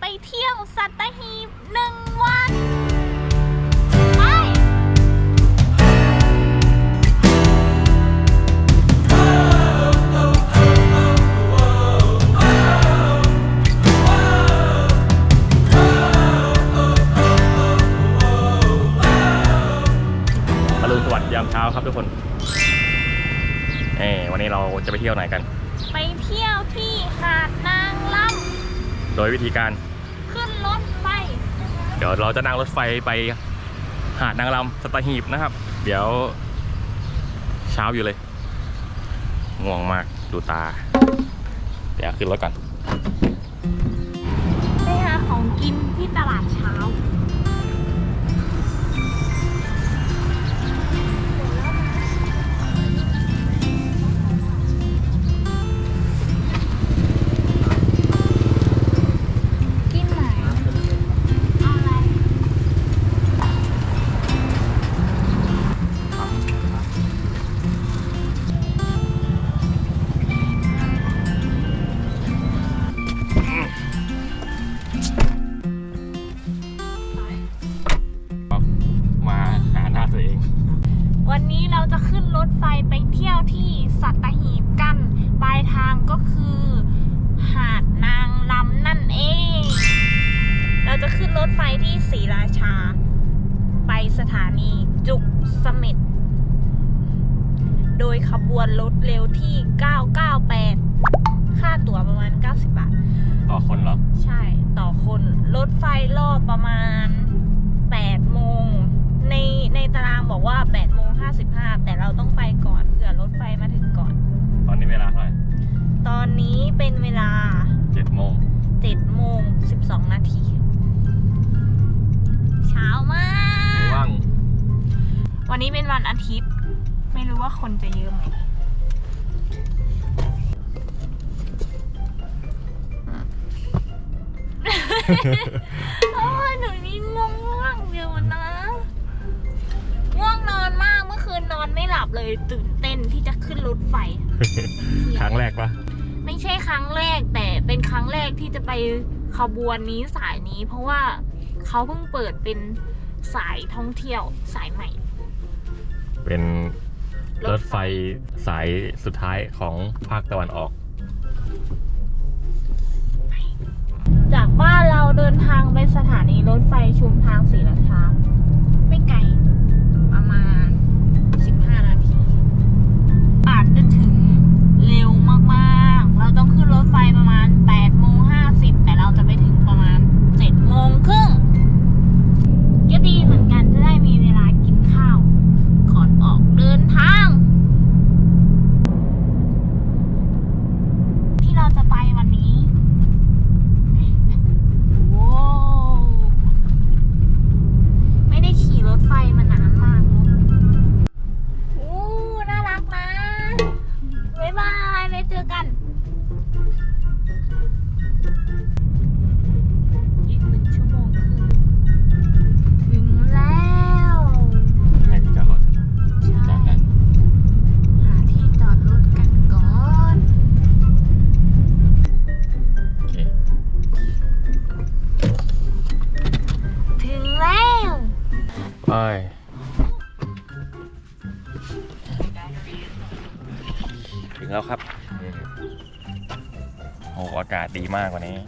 ไปเที่ยวสัตหีบหนึ่งวันไปอรุณสวัสดิ์ยามเช้าครับทุกคนเอ้วันนี้เราจะไปเที่ยวไหนกัน โดยวิธีการำขึ้นรถไฟเดี๋ยวเราจะนั่งรถไฟไปหาดนางรำสตหีบนะครับ เดี๋ยวเช้าอยู่เลย ง่วงมากดูตา เดี๋ยวขึ้นรถก่อนไปหาของกินที่ตลาดเช้า วนรถเร็วที่ 998 ค่าตั๋วประมาณ 90 บาท ต่อคนเหรอ ใช่ ต่อคน รถไฟรอบประมาณ 8 โมง ในในตารางบอกว่า 8 โมง 55 แต่เราต้องไปก่อนเผื่อรถไฟมาถึงก่อน ตอนนี้เวลาเท่าไหร่ ตอนนี้เป็นเวลาเจ็ดโมง 7 โมง 12 นาที เช้ามาก ว่าง วันนี้เป็นวันอาทิตย์ ไม่รู้ว่าคนจะเยอะไหม โอ้ยหนูนี่ง่วงง่วงเดียวนะง่วงนอนมากเมื่อคืนนอนไม่หลับเลย ตื่นเต้นที่จะขึ้นรถไฟ ครั้งแรกปะไม่ใช่ครั้งแรกแต่เป็นครั้งแรกที่จะไปขบวนนี้สายนี้ เพราะว่าเขาเพิ่งเปิดเป็นสายท่องเที่ยวสายใหม่ เป็นรถไฟสายสุดท้ายของภาคตะวันออก จากบ้านเราเดินทางไปสถานีรถไฟชุมทางศรีราชาไม่ไกลประมาณ 15 นาที อาจจะถึงเร็วมากๆ เราต้องขึ้นรถไฟประมาณ8โมง50 แต่เราจะไปถึงประมาณ7โมงครึ่ง มากกว่านี้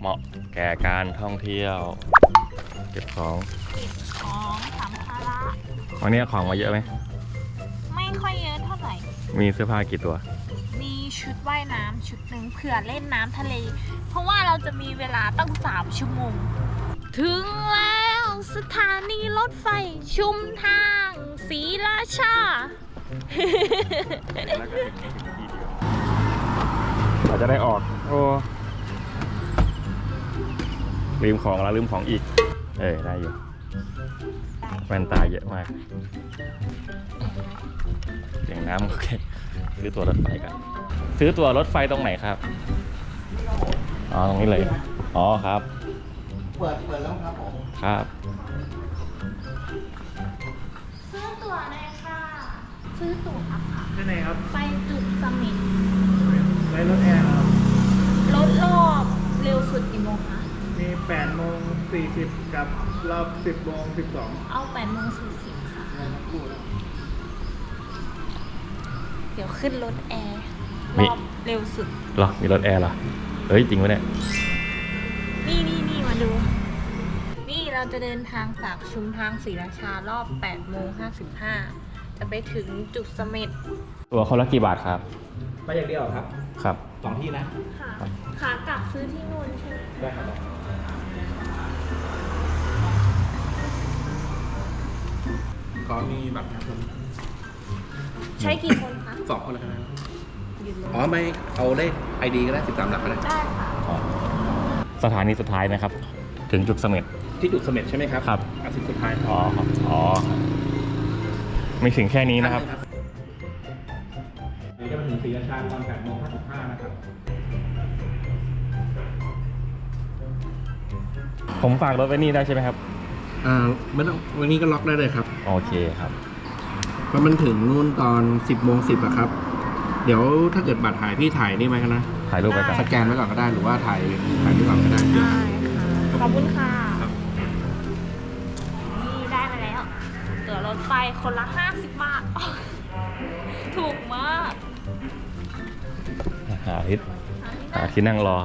เหมาะแก่การท่องเที่ยว เก็บของของสัมภาระวันนี้เอาของมาเยอะไหม ไม่ค่อยเยอะเท่าไหร่ มีเสื้อผ้ากี่ตัว มีชุดว่ายน้ำชุดหนึ่งเผื่อเล่นน้ำทะเล เพราะว่าเราจะมีเวลาตั้งสามชั่วโมง ถึงแล้วสถานีรถไฟชุมทางศรีราชา แล้วก็ถึงไม่ถึงที่เดีย วเราจะได้ออก โอ้ลืมของแล้วลืมของอีก เออได้อยู่แว่นตาเยอะมากเสียงน้ำโอเคซื้อตัวรถไฟกัน ซื้อตัวรถไฟตรงไหนครับ อ๋อ ตรงนี้เลย อ๋อครับ เปิด เปิดแล้วครับผม ครับ ซื้อตั๋วเลยค่ะ ซื้อตั๋วค่ะที่ไหนครับ ไปจุดสมิธไว้ รถแอร์ครับรถรอบเร็วสุด40 กับรอบ 10โมง12เอาแปดโมงสี่สิบค่ะทั้งคู่นะเดี๋ยวขึ้นรถแอร์มีรอบเร็วสุด เหรอ มีรถแอร์เหรอ เฮ้ย จริงปะเนี่ย นี่นี่นี่มาดู นี่เราจะเดินทางจากชุมทางศรีราชารอบ8โมง55 จะไปถึงจุดเสม็ดตัวคนละกี่บาทครับไปอย่างเดียวครับ ครับ สองที่นะค่ะขากลับซื้อที่นู่นใช่ไหมได้ครับขอมีบัตรประชาชนใช้กี่คนคะสองคนแล้วกันนะยืนรถอ๋อไม่เอาเลขไอดีก็ได้13หลักก็ได้ได้ค่ะสถานีสุดท้ายนะครับ ถึงจุดเสม็ดที่จุดเสม็ดใช่ไหมครับครับอาทิตย์สุดท้ายอ๋อครับอ๋อไม่ถึงแค่นี้นะครับนี่จะมาถึงศรีราชาตอน ผมฝากรถไว้นี่ได้ใช่ไหมครับ อ่าไม่ต้องวันนี้ก็ล็อกได้เลยครับ โอเคครับ เพราะมันถึงนู่นตอน10โมง10อะครับ เดี๋ยวถ้าเกิดบัตรหายพี่ถ่ายนี่ไหมกันนะ ถ่ายรูปไปก่อนสแกนไว้ก่อนก็ได้หรือว่าถ่ายถ่ายไว้ก่อนก็ได้ ได้ค่ะขอบคุณค่ะ ครับ นี่ได้มาแล้วตั๋วรถไฟคนละ 50 บาทถูกมากหาทิศหาที่หานั่งที่นั่งรอ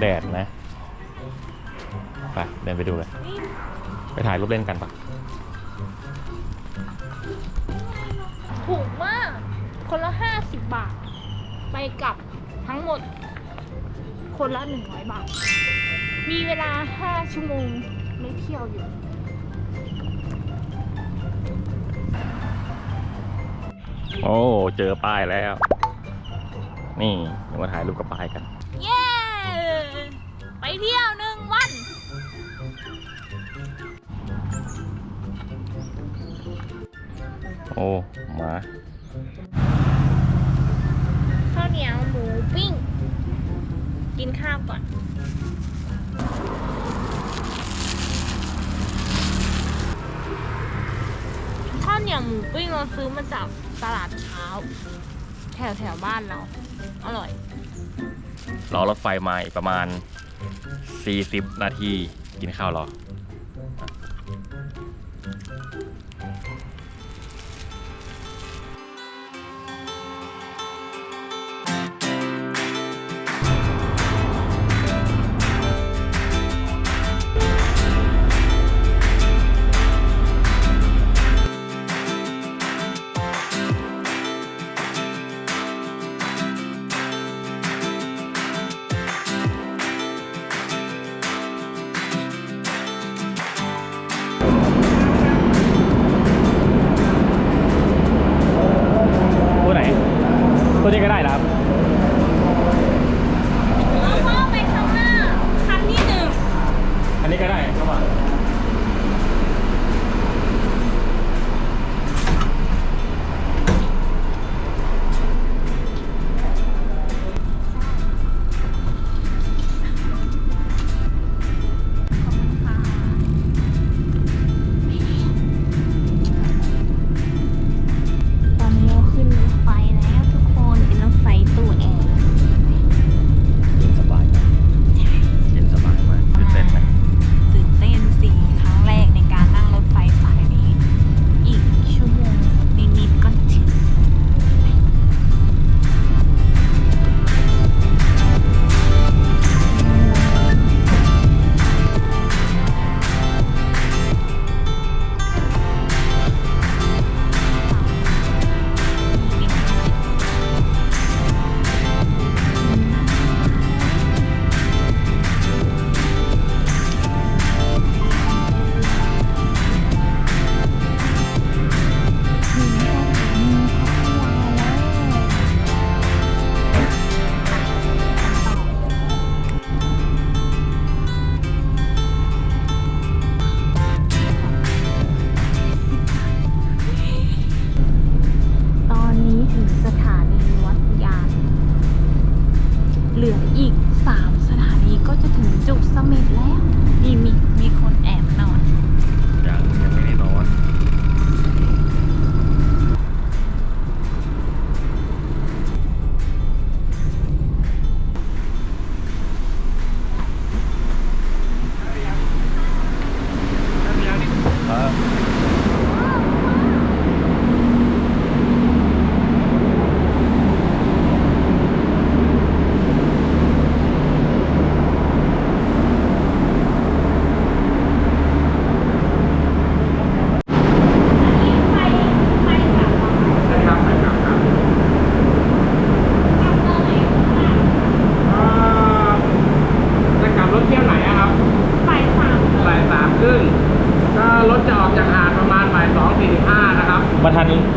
แดดนะ ไปเดินไปดูเลยนี่ไปถ่ายรูปเล่นกันปะถูกมาก คนละ 50 บาท ไปกลับทั้งหมด คนละ 100 บาท มีเวลา 5 ชั่วโมงไม่เที่ยวอยู่ โอ้ เจอป้ายแล้ว นี่เดี๋ยวมาถ่ายรูปกับป้ายกัน เย้ ไปเที่ยว อ้หมาข้าวเหนียวหมูปิ้ง กินข้าวก่อนข้าวเหนียวหมูปิ้งเราซื้อมาจากตลาดเช้า แถวแถวๆบ้านเรา อร่อยรอรถไฟมาอีกประมาณ 40 นาที กินข้าวรอ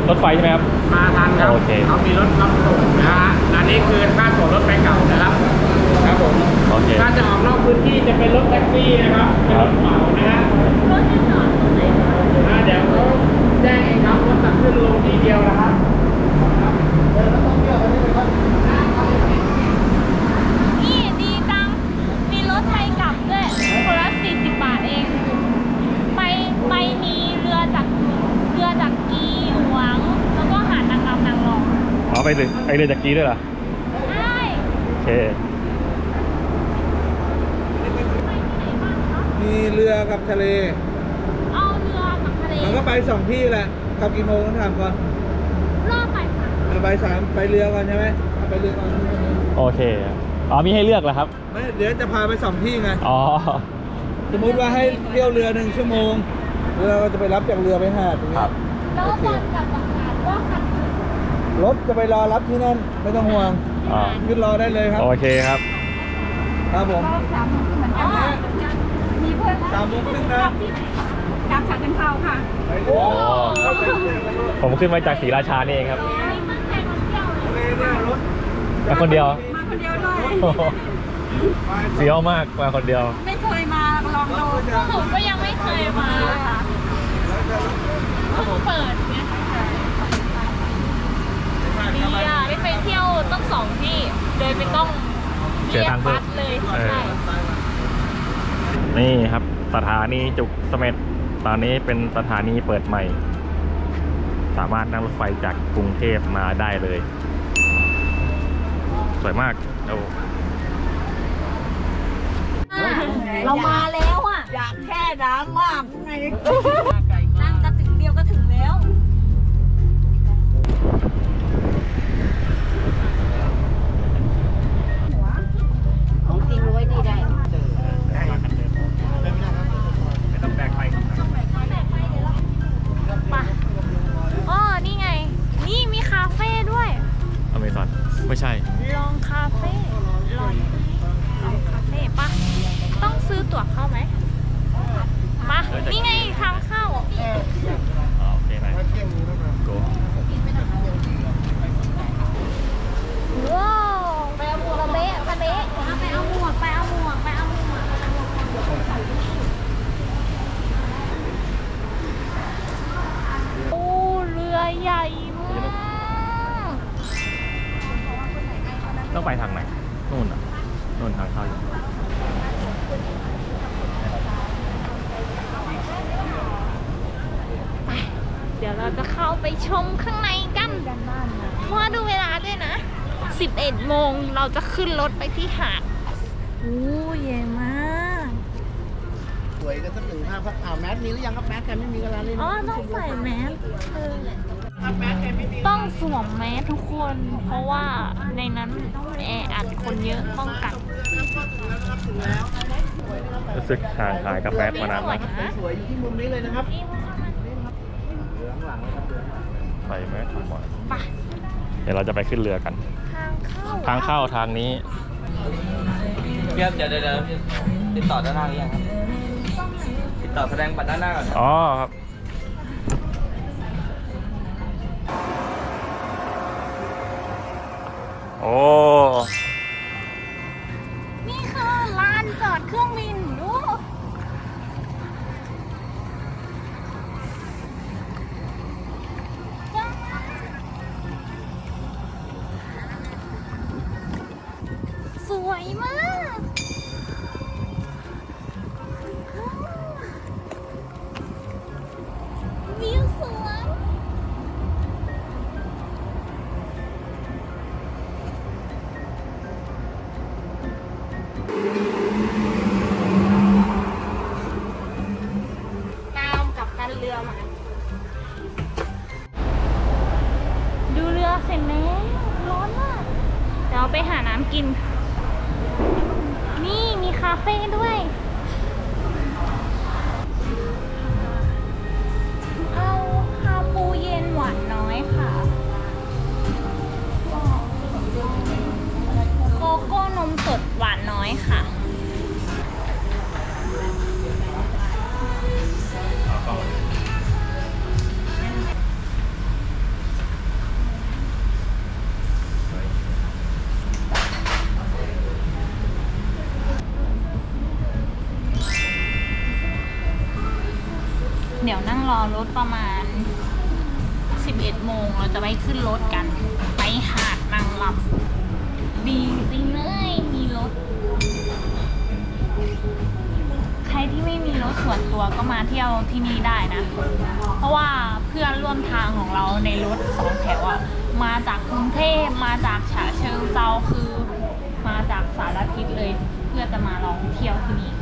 รถไฟใช่ไหมครับ มาทันครับโอเค เขามีรถรับส่งนะฮะ อันนี้คือค่าส่งรถไปเก่านะครับ ครับผม โอเค ถ้าจะออกนอกพื้นที่จะเป็นรถแท็กซี่นะครับ เป็นรถเหมานะฮะรถจะจอดตรงไหนครัะเดี๋ยวเขาแจ้งเองครับรถตัดขึ้นลงที่เดียวนะครับนี่ดีจัง มีรถไทยกลับด้วยคนลสิบบาทเอง ยถึงไอเรือจากกี้ด้วยเหรอใช่โอเคมีเรือกับทะเลเอาเรือกับทะเลมันก็ไปสองที่แหละขับกี่โมงต้องถามก่อนรอบไปค่ะเอาไปสามไปเรือก่อนใช่ไหมเอาไปเรือก่อนโอเคอ๋อมีให้เลือกเหรอครับไม่เดี๋ยวจะพาไปสองที่ไงอ๋อสมมุติว่าให้เที่ยวเรือหนึ่งชั่วโมงแล้วเราก็จะไปรับจากเรือไปหาดตรงนี้ครับแล้วบอลกับบังหาดก็คัน รถจะไปรอรับที่นั่นไม่ต้องห่วงอ๋อขึ้นรอได้เลยครับ โอเคครับ ครับผมสามเหมือนกันนะมีเพื่อนสามโมงครึ่งนะกลับฉะเชิงเทราค่ะไปเรืออ๋อผมขึ้นมาจากศรีราชานี่เองครับนี่ตั้งใจมาเที่ยวเลยทะเลเนี่ยรถมาคนเดียว มาคนเดียวด้วยโอ้โหเฟี้ยวมากมาคนเดียว ไม่เคยมาลองดูพวกหนูก็ยังไม่เคยมาค่ะเพิ่งเปิดเนี่ยดีอะได้ไป เที่ยวต้องสองที่โดยไม่ต้องเสียตังค์เพิ่บัมสเลยเออ ใช่นี่ครับ สถานีจุกเสม็ดตอนนี้เป็นสถานีเปิดใหม่ สามารถนั่งรถไฟจากกรุงเทพมาได้เลย สวยมากโอ้เรามาแล้วอะอยากแค่น้ำมากไง ขึ้นรถไปที่หาดโอ้เย่มาก สวยกันสักหนึ่งภาพครับอ้าวแมสมีหรือยังครับแมสใครไม่มีก็ร้านนี้อ๋อต้องใส่แมสเออต้องสวมแมสทุกคน เพราะว่าในนั้นแออัดคนเยอะป้องกันรู้สึกห่างหายกับแมสมานานสวมายกนะสวยอยู่ที่มุมนี้เลยนะครับนี่พวกมันเหลืองหลังเลยครับเหลืองหลังใส่แมสทุกวันไปเดี๋ยวเราจะไปขึ้นเรือกัน ทางเข้าทางเข้าทางนี้พี่ครับเดี๋ยวเดี๋ยวเดี๋ยวติดต่อด้านหน้าหรือยังครับติดต่อแสดงบัตรด้านหน้าก่อนครับอ๋อครับโอ้นี่คือลานจอดเครื่องบิน วยมาก เดี๋ยวนั่งรอรถประมาณ 11 โมงเราจะไปขึ้นรถกัน ไปหาดนางลำดีจริงเลยมีรถ ใครที่ไม่มีรถส่วนตัวก็มาเที่ยวที่นี่ได้นะ เพราะว่าเพื่อนร่วมทางของเราในรถสองแถวอะมาจากกรุงเทพมาจากฉะเชิงเซาคือ มาจากสารทิศเลย เพื่อจะมาลองเที่ยวที่นี่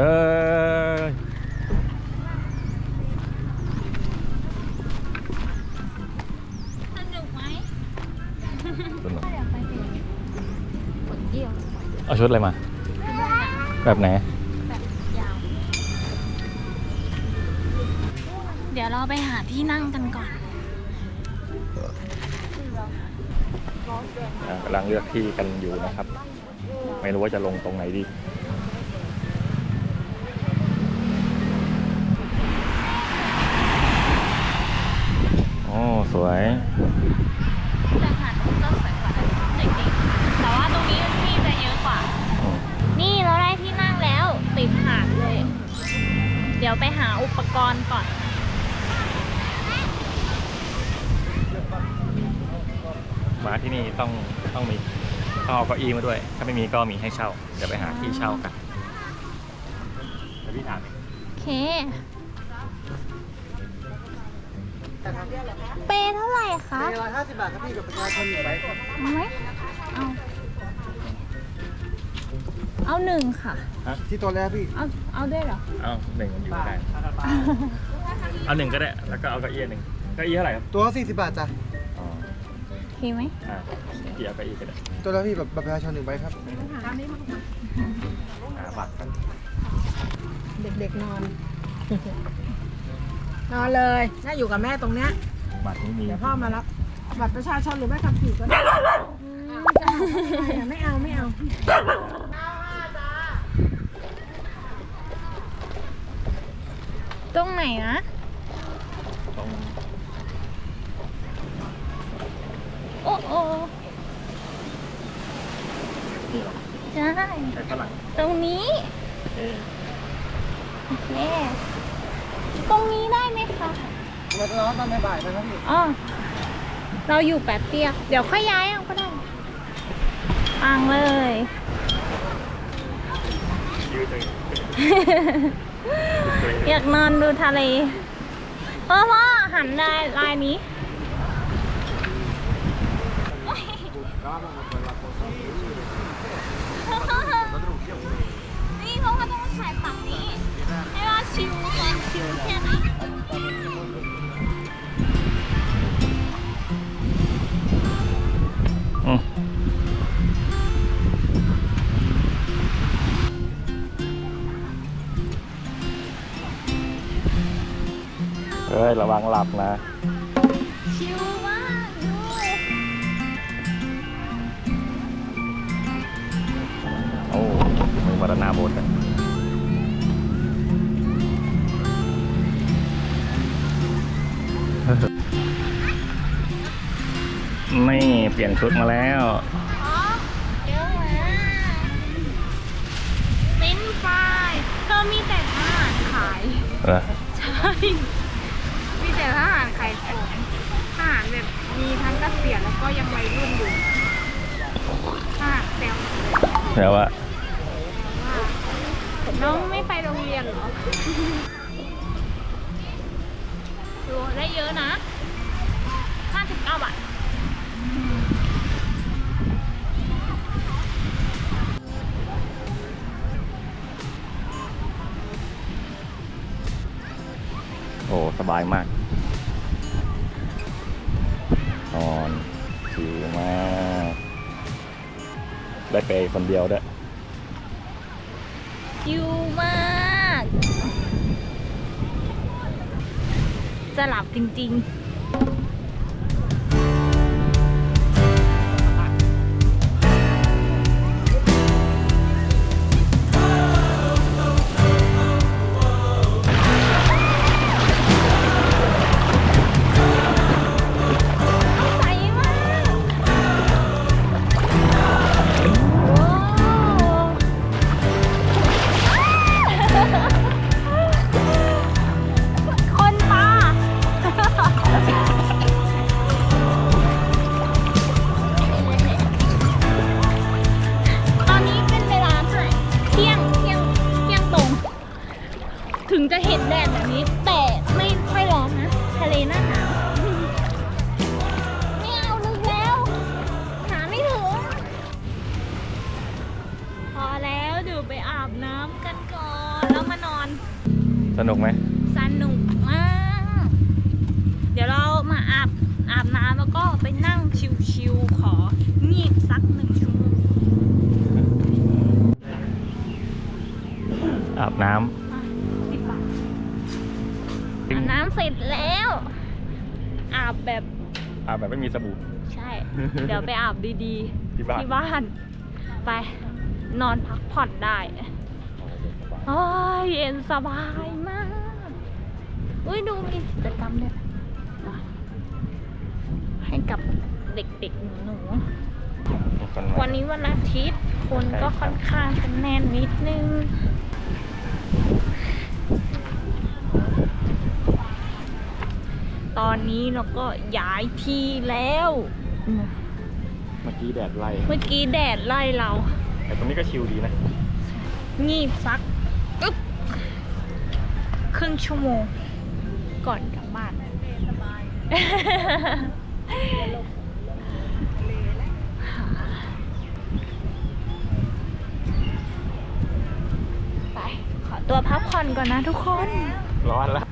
เอ้ยสนุกไหมสนุกอยากไปเที่ยวเอาชุดอะไรมา แบบไหน แบบยาว เดี๋ยวเราไปหาที่นั่งกันก่อนอะกำลังเลือกที่กันอยู่นะครับ ไม่รู้ว่าจะลงตรงไหนดี โอ้ สวยแต่หาดนี้ก็สวยกว่าจริงๆแต่ว่าตรงนี้ที่จะเยอะกว่าอืมนี่เราได้ที่นั่งแล้วติดหาดเลย เดี๋ยวไปหาอุปกรณ์ก่อน มาที่นี่ต้องต้องมีต้องเอาเก้าอี้มาด้วย ถ้าไม่มีก็มีให้เช่า เดี๋ยวไปหาที่เช่ากันเดี๋ยวพี่ถามเองโอเค เปย์เท่าไหร่คะร้อยห้าสิบบาทครับพี่กับประชาชนอยู่ไหนครับเอาไหมเอา เอาหนึ่งค่ะ ที่ตัวแรกพี่เอาเอาด้วยเหรอ เอาหนึ่งมันอยู่ได้เอาหนึ่งก็ได้ แล้วก็เอาเก้าอี้หนึ่งเก้าอี้เท่าไหร่ครับตัวสี่สิบบาทจ้ะอ๋อโอเคไหมอ่าพี่เอาเก้าอี้ก็ได้ตัวแล้วพี่แบบบัตรประชาชนหนึ่งใบครับหาบัตรกันเด็กๆนอน นอนเลยน่าอยู่กับแม่ตรงเนี้ยบัตรนี้มีเดี๋ยวพ่อมารับบัตรประชาชนหรือไม่ขับขี่ก็ได้ไม่เอาไม่เอาตรงไหนนะตรงโอ้โอ้นี่เหรอใช่ใช้ฝรั่งตรงนี้เออโอเค ตรงนี้ได้ไหมคะรถร้อนตอนบ่ายๆนะครับพี่อ๋อเราอยู่แป๊บเดียว เดี๋ยวค่อยย้ายเอาก็ได้อ่างเลย ยืดเลยอยากนอนดูทะเลพ่อพ่อหันได้ลายนี้นี่ ระวังหลับนะ ชิวมากดูโอ้มีวัฒนาโบสถ์อะนี่เปลี่ยนชุดมาแล้ว อ๋อเดี๋ยวนะเป็นท์ฟรายเธอมีแต่อาหารขาย เออ ใช่ มีแต่ทหารขายของทหารแบบมีทั้งเกษียณแล้วก็ยังวัยรุ่นอยู่ทหารแซวแปลว่าน้องไม่ไปโรงเรียนเหรอดูได้เยอะนะ 59 บาทโอ้ สบายมาก ได้ไปคนเดียวด้วยชิวมาก จะหลับจริง ๆ สนุกไหมสนุกมาก เดี๋ยวเรามาอาบอาบน้ำแล้วก็ไปนั่งชิวๆของีบสักหนึ่งชั่วโมงอาบน้สิบบาทำอาบน้ำเสร็จแล้ว อาบแบบอาบแบบไม่มีสบู่ ใช่ เดี๋ยวไปอาบดีๆ ที่บ้าน ที่บ้าน ไปนอนพักผ่อนได้โอ้ยเย็นสบายมาก อุ้ยดูมีกิจกรรมเนี่ยนะให้กับเด็กๆหนูๆวันนี้วันอาทิตย์ คนก็ค่อนข้างจะแน่นนิดนึงตอนนี้เราก็ย้ายที่แล้ว เมื่อกี้แดดไล่เมื่อกี้แดดไล่เรา แต่ตรงนี้ก็ชิลดีนะ งีบสักอึ๊บครึ่งชั่วโมง ก่อนกลับบ้านไป ขอตัวพักผ่อนก่อนนะทุกคน ร้อนแล้ว